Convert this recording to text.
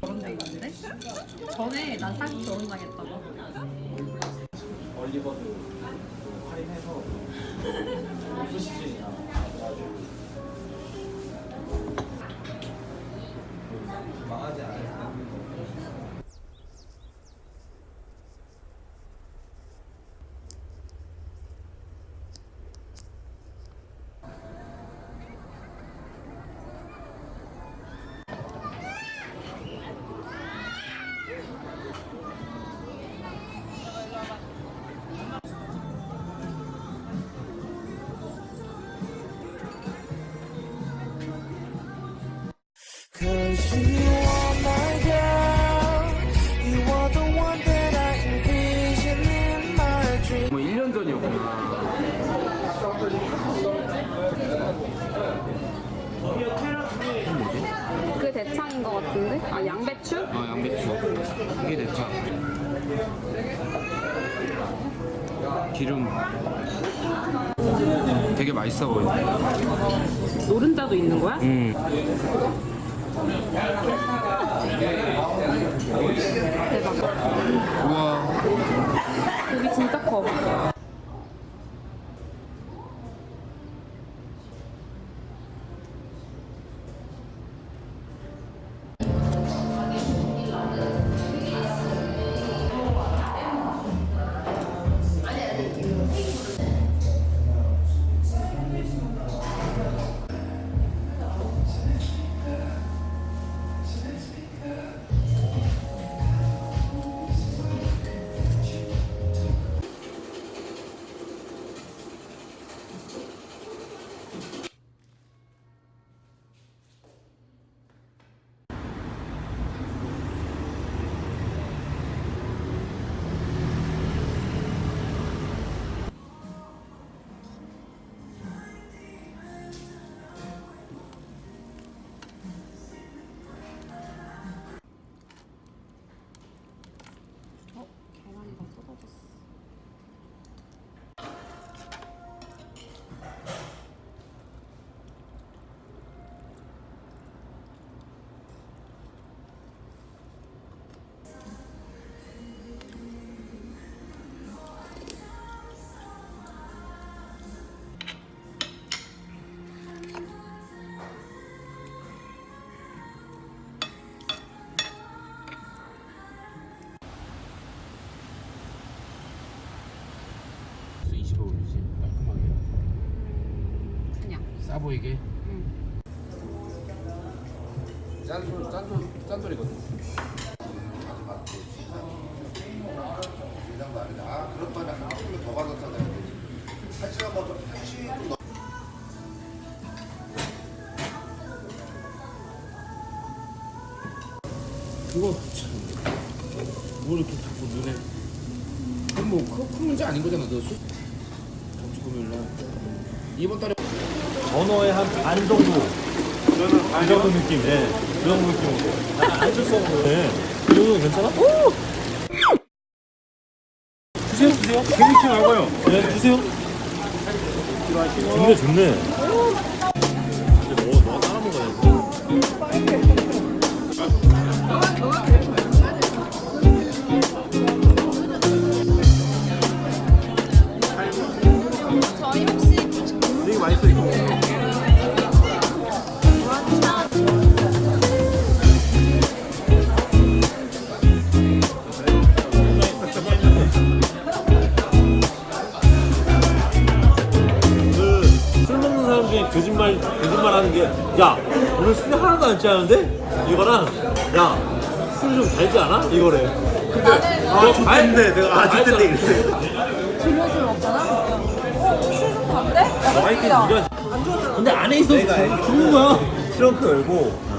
저런 데 있는데? 전에 난 사실 결혼당했다고. 얼리버드 할인해서 그 대창인 것 같은데? 아 양배추? 아 양배추. 이게 대짜. 기름. 되게 맛있어 보여. 노른자도 있는 거야? 음. 싸 보이게. 응. 아, 그런 한더 받았잖아요. 뭐좀 한시도 넘 그거 참. 뭐 이렇게 자꾸 눈에. 그건 뭐큰 큰 문제 아닌 거잖아. 너 수. 정치 금요일 날. 이번 달에 전어의 한 반 정도. 저는 반 정도 느낌. 네. 그 정도 느낌. 안줄 수 없는. 네. 그 정도 괜찮아? 오! 주세요, 주세요. 개미치 말고요. 네, 주세요. 좋네, 좋네. 근데 뭐, 너가 따라 먹어야지. 거짓말 거짓말 하는 게 야 오늘 술이 하나도 안 취하는데? 이거랑 야술좀 달지 않아? 이거래 근데 아 좋던데 내가. 아 좋던데 이랬어 진료술 먹잖아? 어? 술좀? 마이크 네가 근데 안에 있어서 죽는 거야. 트렁크 열고